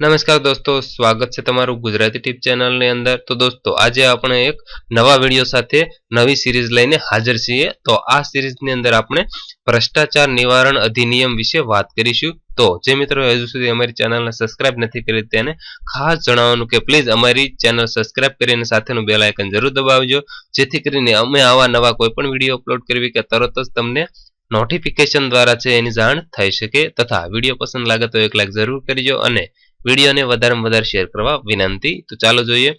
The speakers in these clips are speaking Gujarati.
નમસ્કાર દોસ્તો, સ્વાગત છે તમારું ગુજરાતી ટીપ ચેનલની અંદર. તો દોસ્તો, આજે આપણે એક નવા વીડિયો સાથે નવી સિરીઝ લઈને હાજર છીએ. તો આ સિરીઝની અંદર આપણે ભ્રષ્ટાચાર નિવારણ અધિનિયમ વિશે વાત કરીશું. તો જે મિત્રો હજુ સુધી અમારી ચેનલને સબસ્ક્રાઇબ નથી કરી તેને ખાસ જણાવવાનું કે પ્લીઝ અમારી ચેનલ સબસ્ક્રાઇબ કરીને સાથેનું બેલ આઇકન જરૂર દબાવજો. જેથી કરીને અમે આવા નવા કોઈ પણ વીડિયો અપલોડ કરવી કે તરત જ તમને નોટિફિકેશન દ્વારા છે એની જાણ થઈ શકે તથા વીડિયો પસંદ લાગે તો એક લાઈક જરૂર કરજો અને વિડીયોને વધારેમાં વધારે શેર કરવા વિનંતી. તો ચાલો જોઈએ.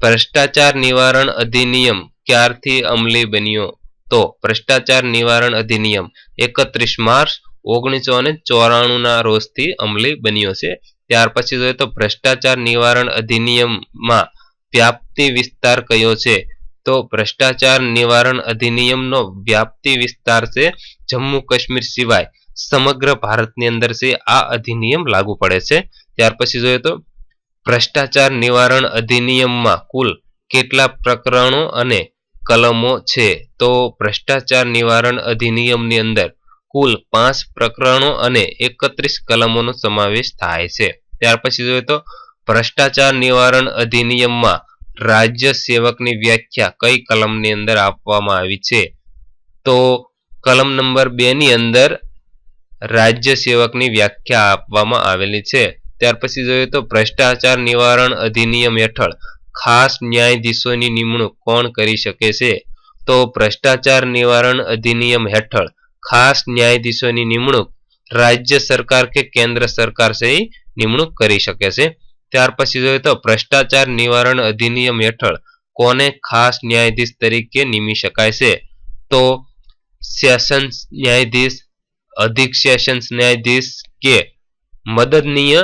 ભ્રષ્ટાચાર નિવારણ અધિનિયમ ક્યારથી અમલી બન્યો? તો ભ્રષ્ટાચાર નિવારણ અધિનિયમ એકત્રીસ માર્ચ ઓગણીસો અને ચોરાણુંના રોજથી અમલી બન્યો છે. ત્યાર પછી જોઈએ તો ભ્રષ્ટાચાર નિવારણ અધિનિયમમાં વ્યાપ્તિ વિસ્તાર કયો છે? તો ભ્રષ્ટાચાર નિવારણ અધિનિયમનો વ્યાપ્તિ વિસ્તાર છે જમ્મુ કાશ્મીર સિવાય સમગ્ર ભારતની અંદર છે. આ અધિનિયમ લાગુ પડે છે. ત્યાર પછી જોઈએ તો ભ્રષ્ટાચાર નિવારણ અધિનિયમમાં કુલ કેટલા પ્રકરણો અને કલમો છે? તો ભ્રષ્ટાચાર નિવારણ અધિનિયમની અંદર કુલ પાંચ પ્રકરણો અને એકત્રીસ કલમોનો સમાવેશ થાય છે. ત્યાર પછી જોઈએ તો ભ્રષ્ટાચાર નિવારણ અધિનિયમમાં રાજ્ય સેવકની વ્યાખ્યા કઈ કલમની અંદર આપવામાં આવી છે? તો કલમ નંબર બે ની અંદર રાજ્ય સેવકની વ્યાખ્યા આપવામાં આવેલી છે. ત્યાર પછી જોઈએ તો ભ્રષ્ટાચાર નિવારણ અધિનિયમ હેઠળ ખાસ ન્યાયાધીશોની નિમણૂક કોણ કરી શકે છે? તો ભ્રષ્ટાચાર નિવારણ અધિનિયમ હેઠળ ખાસ ન્યાયાધીશોની નિમણૂક રાજ્ય સરકાર કે કેન્દ્ર સરકાર છે નિમણૂક કરી શકે છે. ત્યાર પછી જોઈએ તો ભ્રષ્ટાચાર નિવારણ અધિનિયમ હેઠળ કોને ખાસ ન્યાયાધીશ તરીકે નિમી શકાય છે? તો સેશન્સ ન્યાયાધીશ, અધિક સેશન્સ ન્યાયાધીશ કે મદદનીય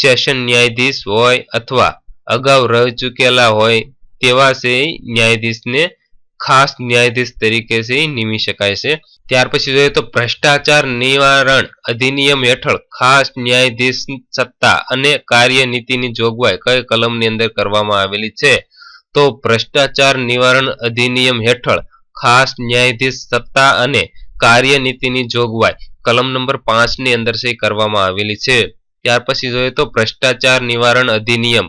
સેશન ન્યાયાધીશ હોય અથવા અગાઉ રહી ચૂકેલા હોય તેવા છે ન્યાયાધીશને ખાસ ન્યાયાધીશ તરીકે છે નિમી શકાય છે. ત્યાર પછી જોઈએ તો ભ્રષ્ટાચાર નિવારણ અધિનિયમ હેઠળ ખાસ ન્યાયાધીશ સત્તા અને કાર્યનીતિની જોગવાઈ કઈ કલમની અંદર કરવામાં આવેલી છે? તો ભ્રષ્ટાચાર નિવારણ અધિનિયમ હેઠળ ખાસ ન્યાયાધીશ સત્તા અને કાર્યનીતિની જોગવાઈ કલમ નંબર પાંચની અંદર છે કરવામાં આવેલી છે. ત્યાર પછી જોઈએ તો ભ્રષ્ટાચાર નિવારણ અધિનિયમ,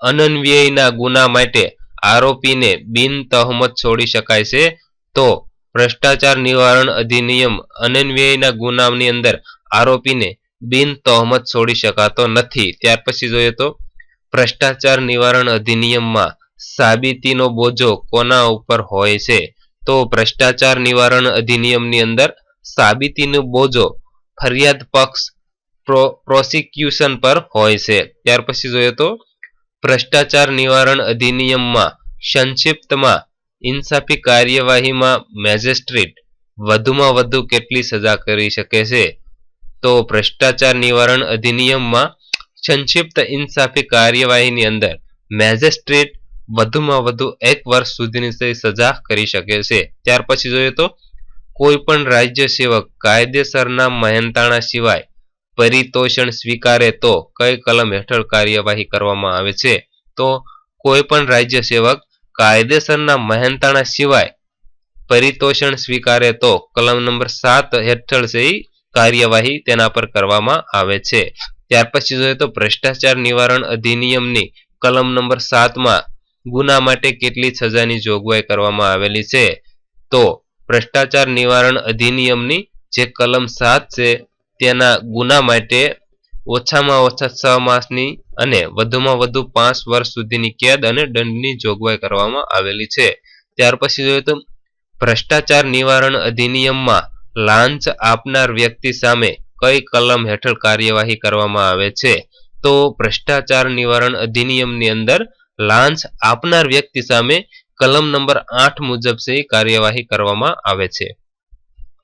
અનન્વ્યયના ગુના માટે આરોપીને બિન તહમત છોડી શકાય છે. તો ભ્રષ્ટાચાર નિવારણ અધિનિયમ, અનન્વ્યયના ગુનાની અંદર આરોપીને બિન તહમત છોડી શકાતો નથી. ત્યાર પછી જોઈએ તો ભ્રષ્ટાચાર નિવારણ અધિનિયમમાં સાબિતીનો બોજો કોના ઉપર હોય છે? તો ભ્રષ્ટાચાર નિવારણ અધિનિયમની અંદર સાબિતીનો બોજો ફરિયાદ પક્ષ પ્રોસિક્યુશન પર હોય છે. ત્યાર પછી જોઈએ તો, ભ્રષ્ટાચાર નિવારણ અધિનિયમમાં સંક્ષિપ્તમાં ઇન્સાફી કાર્યવાહીમાં મેજિસ્ટ્રેટ વધુમાં વધુ કેટલી સજા કરી શકે છે? તો ભ્રષ્ટાચાર નિવારણ અધિનિયમમાં સંક્ષિપ્ત ઇન્સાફી કાર્યવાહીની અંદર મેજિસ્ટ્રેટ વધુમાં વધુ એક વર્ષ સુધીની સજા કરી શકે છે. ત્યાર પછી જોઈએ તો, કોઈ પણ રાજ્ય સેવક કાયદેસરના મહેનતાણા સિવાય પરિતોષણ સ્વીકારે તો કઈ કલમ હેઠળ કાર્યવાહી કરવામાં આવે છે? તો કોઈ પણ રાજ્ય સેવક કાયદેસરના મહેનતાણા સિવાય પરિતોષણ સ્વીકારે તો કલમ નંબર સાત હેઠળ છે કાર્યવાહી તેના પર કરવામાં આવે છે. ત્યાર પછી જોઈએ તો ભ્રષ્ટાચાર નિવારણ અધિનિયમની કલમ નંબર સાતમાં ગુના માટે કેટલી સજાની જોગવાઈ કરવામાં આવેલી છે? તો ભ્રષ્ટાચાર નિવારણ અધિનિયમની જે કલમ સાત છે તેના ગુના માટે ઓછામાં ઓછા છ માસની અને વધુમાં વધુ પાંચ વર્ષ સુધીની કેદ અને દંડની જોગવાઈ કરવામાં આવેલી છે. ત્યાર પછી જોઈએ તો ભ્રષ્ટાચાર નિવારણ અધિનિયમમાં લાંચ આપનાર વ્યક્તિ સામે કઈ કલમ હેઠળ કાર્યવાહી કરવામાં આવે છે? તો ભ્રષ્ટાચાર નિવારણ અધિનિયમની અંદર લાંચ આપનાર વ્યક્તિ સામે કલમ નંબર આઠ મુજબ છે કાર્યવાહી કરવામાં આવે છે.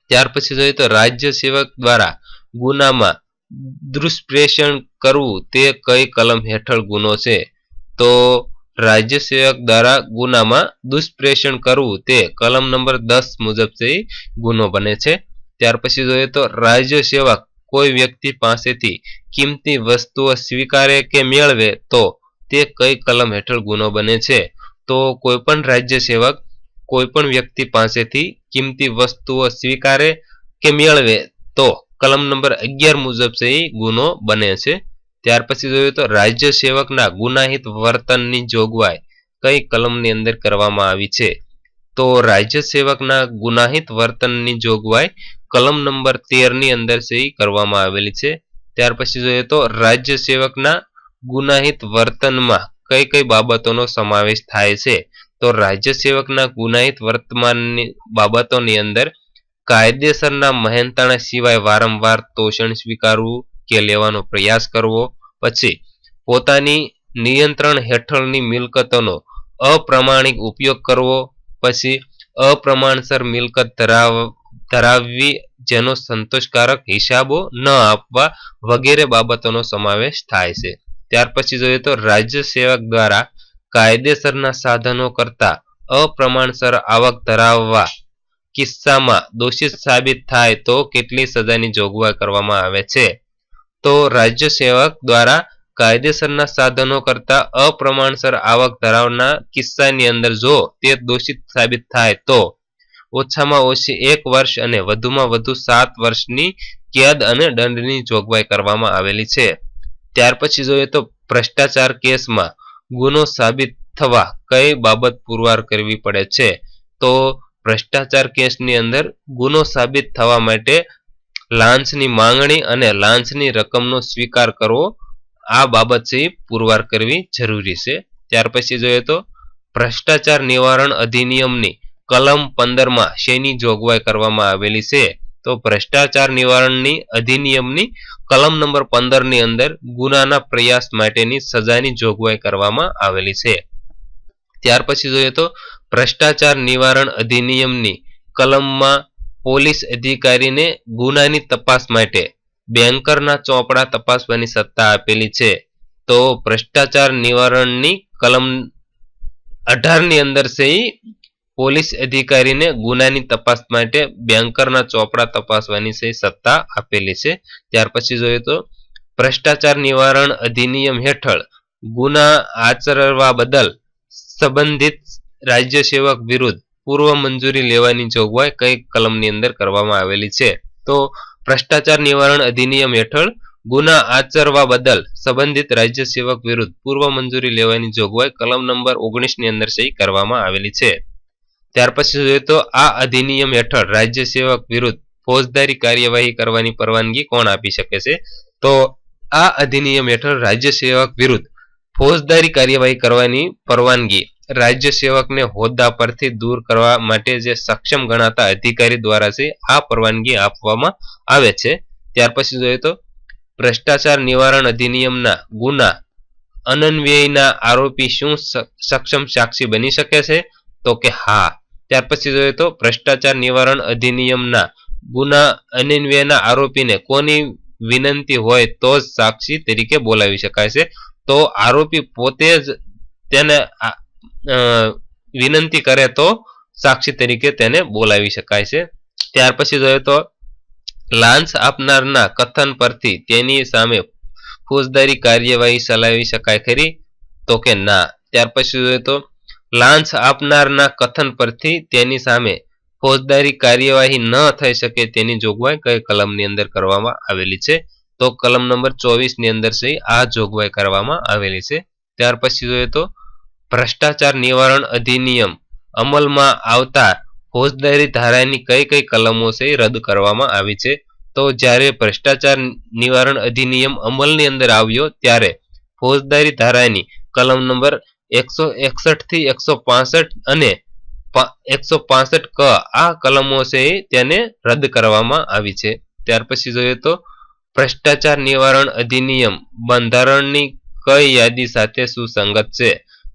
ત્યાર પછી જોઈએ તો રાજ્ય સેવક દ્વારા ગુનામાં દુષ્પ્રેષણ કરવું તે કઈ કલમ હેઠળ ગુનો છે? તો રાજ્ય સેવક દ્વારા ગુનામાં દુષ્પ્રેષણ કરવું તે કલમ નંબર દસ મુજબ ગુનો બને છે. ત્યાર પછી જોઈએ તો રાજ્ય સેવક કોઈ વ્યક્તિ પાસેથી કિંમતી વસ્તુઓ સ્વીકારે કે મેળવે તો તે કઈ કલમ હેઠળ ગુનો બને છે? તો કોઈ પણ રાજ્ય સેવક કોઈ પણ વ્યક્તિ પાસેથી કિંમતી વસ્તુઓ સ્વીકારે કે મેળવે તો કલમ નંબર અગિયાર મુજબ છે ગુનો બને છે. ત્યાર પછી જોઈએ તો રાજ્ય સેવકના ગુનાહિત વર્તનની જોગવાઈ કઈ કલમની અંદર કરવામાં આવી છે? તો રાજ્ય સેવકના ગુનાહિત વર્તનની જોગવાઈ કલમ નંબર તેરની અંદર છે કરવામાં આવેલી છે. ત્યાર પછી જોઈએ તો રાજ્ય સેવકના ગુનાહિત વર્તનમાં કઈ કઈ બાબતોનો સમાવેશ થાય છે? તો રાજ્ય સેવકના ગુનાહિત વર્તમાનની બાબતોની અંદર કાયદેસરના મહેનતાણા સિવાય વારંવાર તોષણ સ્વીકારવું કે લેવાનો પ્રયાસ કરવો. પછી પોતાની નિયંત્રણ હેઠળની મિલકતોનો અપ્રમાણિક ઉપયોગ કરવો. પછી અપ્રમાણસર મિલકત ધરાવ, ધરાવવી જેનો સંતોષકારક હિસાબો ન આપવા વગેરે બાબતોનો સમાવેશ થાય છે. ત્યાર પછી જોઈએ તો રાજ્ય સેવક દ્વારા કાયદેસરના સાધનો કરતા અપ્રમાણસર આવક ધરાવવા કિસ્સામાં દોષિત સાબિત થાય તો કેટલી સજાની જોગવાઈ કરવામાં આવે છે? તો રાજ્ય સેવક દ્વારા કાયદેસરના સાધનો કરતા અપ્રમાણસર આવક ધરાવના કિસ્સાની અંદર જો તે દોષિત સાબિત થાય તો ઓછામાં ઓછી એક વર્ષ અને વધુમાં વધુ સાત વર્ષની કેદ અને દંડની જોગવાઈ કરવામાં આવેલી છે. ત્યાર પછી જોઈએ તો ભ્રષ્ટાચાર કેસમાં ગુનો સાબિત થવા કઈ બાબત પુરવાર કરવી પડે છે? તો ભ્રષ્ટાચાર કેસની અંદર ગુનો સાબિત થવા માટે લાંચની માંગણી અને લાંચની રકમનો સ્વીકાર કરવો આ બાબત છે પુરવાર કરવી જરૂરી છે. ત્યાર પછી જોઈએ તો ભ્રષ્ટાચાર નિવારણ અધિનિયમની કલમ પંદરમાં શેની જોગવાઈ કરવામાં આવેલી છે? તો ભ્રષ્ટાચાર નિવારણની અધિનિયમની કલમ નંબર પંદરની અંદર ગુનાના પ્રયાસ માટેની સજાની જોગવાઈ કરવામાં આવેલી છે. ત્યાર પછી જોઈએ તો ભ્રષ્ટાચાર નિવારણ અધિનિયમની કલમમાં પોલીસ અધિકારીને ગુનાની તપાસ માટે બેન્કરના ચોપડા તપાસવાની સત્તા આપેલી છે. તો ભ્રષ્ટાચાર નિવારણની કલમ અઢારની અંદર છે પોલીસ અધિકારીને ગુનાની તપાસ માટે બેન્કરના ચોપડા તપાસવાની સત્તા આપેલી છે. ત્યાર પછી જોઈએ તો ભ્રષ્ટાચાર નિવારણ અધિનિયમ હેઠળ ગુના આચરવા બદલ સંબંધિત રાજ્ય સેવક વિરુદ્ધ પૂર્વ મંજૂરી લેવાની જોગવાઈ કઈ કલમની અંદર કરવામાં આવેલી છે. તો ભ્રષ્ટાચાર નિવારણ અધિનિયમ હેઠળ ગુના આચરવા બદલ સંબંધિત રાજ્ય સેવક વિરુદ્ધ પૂર્વ મંજૂરી લેવાની જોગવાઈ કલમ નંબર ઓગણીસની અંદર સહી કરવામાં આવેલી છે. ત્યાર પછી જોઈએ તો આ અધિનિયમ હેઠળ રાજ્ય સેવક વિરુદ્ધ ફોજદારી કાર્યવાહી કરવાની પરવાનગી કોણ આપી શકે છે? તો આ અધિનિયમ હેઠળ રાજ્ય સેવક વિરુદ્ધ ફોજદારી કાર્યવાહી કરવાની પરવાનગી રાજ્ય સેવકને હોદ્દા પરથી દૂર કરવા માટે જે સક્ષમ ગણાતા અધિકારી દ્વારા છે, આ પરવાનગી આપવામાં આવે છે. ત્યાર પછી જોઈએ તો, ભ્રષ્ટાચાર નિવારણ અધિનિયમના ગુના અનન્વયના આરોપી શું સક્ષમ સાક્ષી બની શકે છે? તો કે હા. ત્યાર પછી જોઈએ તો, ભ્રષ્ટાચાર નિવારણ અધિનિયમના ગુના અનન્વયના આરોપીને કોની વિનંતી હોય તો જ સાક્ષી તરીકે બોલાવી શકાય છે. તો આરોપી પોતે જ તેને વિનંતી કરે તો સાક્ષી તરીકે તેને બોલાવી શકાય છે. ત્યાર પછી જોઈએ તો લાંચ આપનારના કથન પરથી તેની સામે ફોજદારી કાર્યવાહી ચલાવી શકાય ખરી? તો કે ના? ત્યાર પછી જોઈએ તો લાંચ આપનારના કથન પરથી તેની સામે ફોજદારી કાર્યવાહી ન થઈ શકે તેની જોગવાઈ કઈ કલમની અંદર કરવામાં આવેલી છે? તો કલમ નંબર ચોવીસની અંદર છે, આ જોગવાઈ કરવામાં આવેલી છે. ત્યાર પછી જોઈએ તો, ભ્રષ્ટાચાર નિવારણ અધિનિયમ અમલમાં આવતા ફોજદારી ધારાની કઈ કઈ કલમો છે રદ કરવામાં આવી છે. તો જ્યારે ભ્રષ્ટાચાર નિવારણ અધિનિયમ અમલની અંદર આવ્યો ત્યારે ફોજદારી ધારાની કલમ નંબર એકસો એકસઠથી એકસો અને એકસો ક આ કલમો છે તેને રદ કરવામાં આવી છે. ત્યાર પછી જોઈએ તો, ભ્રષ્ટાચાર નિવારણ અધિનિયમ બંધારણની કઈ યાદી સાથે સુસંગત છે?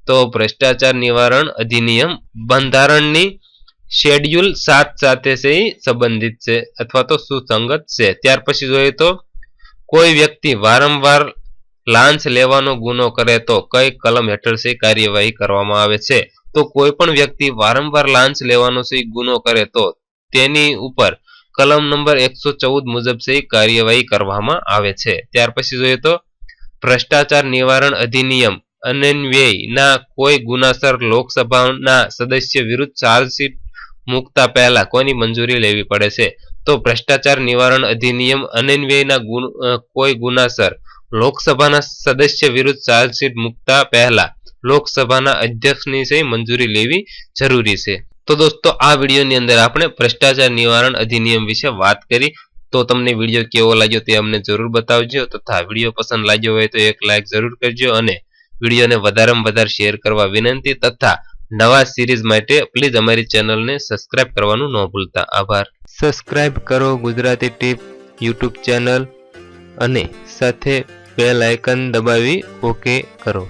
તો ભ્રષ્ટાચાર નિવારણ અધિનિયમ બંધારણની શેડ્યુલ સાત સાથે છે સંબંધિત છે અથવા તો સુસંગત છે. ત્યાર પછી જોઈએ તો, કોઈ વ્યક્તિ વારંવાર લાંચ લેવાનો ગુનો કરે તો કઈ કલમ હેઠળ છે કાર્યવાહી કરવામાં આવે છે? તો કોઈ પણ વ્યક્તિ વારંવાર લાંચ લેવાનો સહી ગુનો કરે તો તેની ઉપર કલમ નંબર એકસો ચૌદ મુજબ સહી કાર્યવાહી કરવામાં આવે છે. ત્યાર પછી જોઈએ તો ભ્રષ્ટાચાર નિવારણ અધિનિયમ અનન્વયના કોઈ ગુનાસર લોકસભાના સદસ્ય વિરુદ્ધ ચાર્જશીટ મૂકતા પહેલા કોની મંજૂરી લેવી પડે છે? તો ભ્રષ્ટાચાર નિવારણ અધિનિયમ અનન્વયના કોઈ ગુનાસર લોકસભાના સદસ્ય વિરુદ્ધ ચાર્જશીટ મૂકતા પહેલા લોકસભાના અધ્યક્ષની સહી મંજૂરી લેવી જરૂરી છે. તો દોસ્તો, આ વિડીયોની અંદર આપણે ભ્રષ્ટાચાર નિવારણ અધિનિયમ વિશે વાત કરી. તો તમને વીડિયો કેવો લાગ્યો તે અમને જરૂર બતાવજો. તથા વીડિયો પસંદ લાગ્યો હોય તો એક લાઈક જરૂર કરજો અને વિડીયોને વધારેમાં વધારે શેર કરવા વિનંતી. તથા નવા સિરીઝ માટે પ્લીઝ અમારી ચેનલને સબસ્ક્રાઇબ કરવાનું ન ભૂલતા. આભાર. સબસ્ક્રાઇબ કરો ગુજરાતી ટીપ યુટ્યુબ ચેનલ અને સાથે બેલ આઇકન દબાવી ઓકે કરો.